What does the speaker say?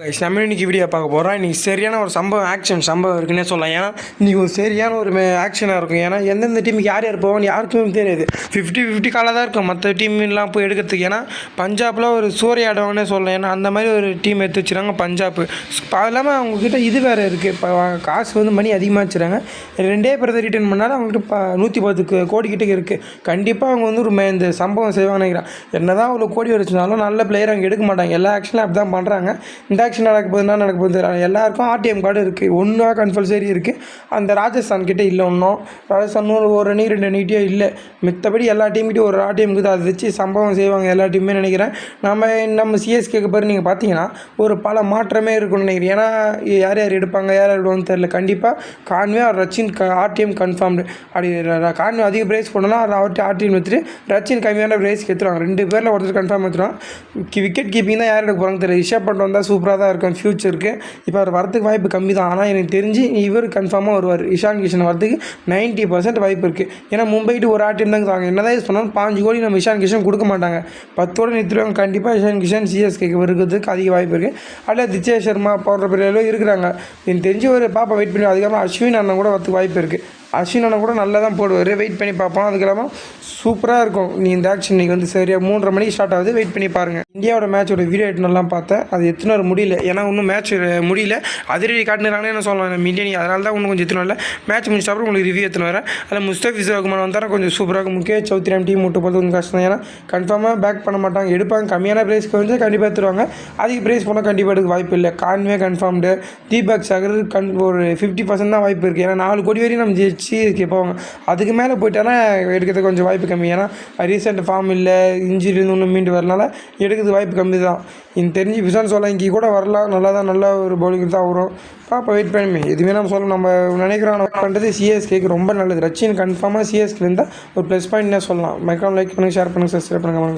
Guys நம்ம இன்னைக்கு video பார்க்க போகிறோம் இன்றைக்கி சரியான ஒரு சம்பவம் ஆக்ஷன் சம்பவம் இருக்குன்னே சொல்லலாம். ஏன்னா இன்றைக்கி ஒரு சரியான ஒரு ஆக்ஷனாக இருக்கும். ஏன்னா எந்தெந்த டீமுக்கு யார் யார் போவான்னு யாருக்குமே தெரியாது. ஃபிஃப்டி ஃபிஃப்டி காலாக தான் இருக்கும். மற்ற டீம்லாம் போய் எடுக்கிறதுக்கு. ஏன்னா பஞ்சாபில் ஒரு சூரிய சொல்லலாம். ஏன்னா அந்த மாதிரி ஒரு டீம் எடுத்து வச்சுருக்காங்க பஞ்சாப். இல்லாமல் அவங்கக்கிட்ட இது வேறு இருக்குது இப்போ காசு வந்து மணி அதிகமாக வச்சுறாங்க ரெண்டே பேரத்தை ரிட்டர்ன் பண்ணாலும் அவங்ககிட்ட இப்போ நூற்றி பத்து கோடி இருக்குது கண்டிப்பாக அவங்க வந்து ஒரு இந்த சம்பவம் செய்வாங்கன்னு நினைக்கிறேன். என்ன தான் அவ்வளோ கோடி வச்சுருந்தாலும் நல்ல பிளேயர் அவங்க எடுக்க மாட்டாங்க. எல்லா ஆக்ஷனும் அப்படி தான் பண்ணுறாங்க இந்த எலெக்ஷன் நடக்க போகுது என்ன நடக்க போகுது தெரியல. எல்லாருக்கும் ஆர்டிஎம் கார்டு இருக்குது ஒன்றா கன்ஃபல்சரி இருக்குது அந்த ராஜஸ்தான் கிட்டே இல்லை ஒன்றும் ராஜஸ்தான் ஒரு அணி ரெண்டு அணிகிட்டே இல்லை. மித்தபடி எல்லா டீம்கிட்டையும் ஒரு ஆர்டிஎம் இருக்குது அதை வச்சு சம்பவம் செய்வாங்க எல்லா டீமுமே நினைக்கிறேன். நம்ம நம்ம சிஎஸ்கேக்கு பிறகு நீங்கள் பார்த்தீங்கன்னா ஒரு பல மாற்றமே இருக்கும்னு நினைக்கிறேன். ஏன்னா யார் யார் எடுப்பாங்க யார் யார் விடுவாங்கன்னு தெரில கண்டிப்பாக கான்வே அவர் ரச்சின் ஆர்டிஎம் கன்ஃபார்ம்டு அப்படி கான்வே அதிக பிரைஸ் போடலாம் அவர்கிட்ட ஆர்டிஎம் எடுத்துட்டு ரச்சின் கம்மியான பிரைஸ்க்கு எடுத்துருவாங்க ரெண்டு பேரில் ஒருத்தர் கன்ஃபார்ம் எடுத்துருவாங்க விக்கெட் கீப்பிங் தான் யார் எடுக்க போகிறாங்க தெரியல. ரிஷப் பண்ட் வந்தால் சூப்பராக தான் இருக்கும் ஃப்யூச்சருக்கு இப்போ அவர் வரத்துக்கு வாய்ப்பு கம்மி தான் ஆனால் எனக்கு தெரிஞ்சு இவர் கன்ஃபார்மாக வருவார். இஷான் கிஷன் வரதுக்கு நைன்ட்டி பர்சன்ட் வாய்ப்பு இருக்குது ஏன்னா மும்பைட்டு ஒரு ஆட்டம் தான் தாங்க என்ன தான் சொன்னாலும் பாஞ்சு கோடி நம்ம இஷான் கிஷன் கொடுக்க மாட்டாங்க. பத்தோடு நிறுத்துருவாங்க கண்டிப்பாக இஷான் கிஷன் சிஎஸ்கேக்கு வருகிறதுக்கு அதிக வாய்ப்பு இருக்குது அதில் திச்சய சர்மா போன்ற பிள்ளைகளும் இருக்கிறாங்க. எனக்கு தெரிஞ்சு ஒரு பாப்பா வெயிட் பண்ணி அதுக்கப்புறம் அஸ்வின் அண்ணன் கூட வரத்துக்கு வாய்ப்பு இருக்குது அஸ்வின் கூட நல்லா தான் போடுவார். வெயிட் பண்ணி பார்ப்போம். அதுக்கு இல்லாமல் சூப்பராக இருக்கும். நீ இந்த ஆக்ஷன் இன்னைக்கு வந்து சரியாக மூன்றரை மணிக்கு ஸ்டார்ட் ஆகுது. வெயிட் பண்ணி பாருங்கள் இந்தியாவோட மேட்சோட வீடியோ எட்டுனெல்லாம் பார்த்தேன். அது எத்தனை வர முடியல. ஏன்னா இன்னும் மேட்ச் முடியல. அதிரடி காட்டுறாங்கன்னு என்ன சொல்லலாம். நம்ம இந்தியன் அதனால தான் இன்னும் கொஞ்சம் எத்தனை இல்லை மேட்ச் முடிச்ச அப்புறம் உங்களுக்கு ரிவ்யூ எத்தனை வரேன் அதில் முஸ்தபிஸ் ரகுமான் வந்தால் கொஞ்சம் சூப்பராக இருக்கும். முகேஷ் சௌத்ரியாம் டீம் விட்டு போகிறது கொஞ்சம் கஷ்டம். தான் ஏன்னா கன்ஃபார்மாக பேக் பண்ண மாட்டாங்க. எடுப்பாங்க. கம்மியான ப்ரைஸ்க்கு வந்து கண்டிப்பாக எடுத்துருவாங்க. அதிக ப்ரைஸ் போனால் கண்டிப்பாக எடுக்க வாய்ப்பு இல்லை. கான்வே கன்ஃபார்ம்டு தீபக் சகர் கன் ஒரு ஃபிஃப்டி பர்சன்ட் தான் வாய்ப்பு இருக்குது ஏன்னா நாலு கோடி வரையும் நம்ம ஜெயிச்சு போவாங்க அதுக்கு மேலே போயிட்டானா எடுக்கிறதுக்கு கொஞ்சம் வாய்ப்பு கம்மி. ஏன்னா ரீசெண்ட் ஃபார்ம் இல்லை இன்ஜுரியிலேருந்து ஒன்றும் மீண்டு வரனால எடுக்கிறதுக்கு வாய்ப்பு கம்மி தான். எனக்கு தெரிஞ்சு விசான் சொல்ல இங்கே கூட வரலாம். நல்லா தான் நல்ல ஒரு பவுலிங் தான் வரும். பாப்பா வெயிட் பண்ணுமே எதுவுமே நம்ம சொல்ல நம்ம நினைக்கிறோம் நம்ம பண்ணுறது சிஎஸ்கேக்கு ரொம்ப நல்லது. ரச்சின் கன்ஃபார்மாக சிஎஸ்கே இருந்தால் ஒரு ப்ளஸ் என்ன சொல்லலாம். மைக்ரான் லைக் பண்ணுங்கள் ஷேர் பண்ணுங்கள் சப்ஸ்கிரைப் பண்ணுங்கள்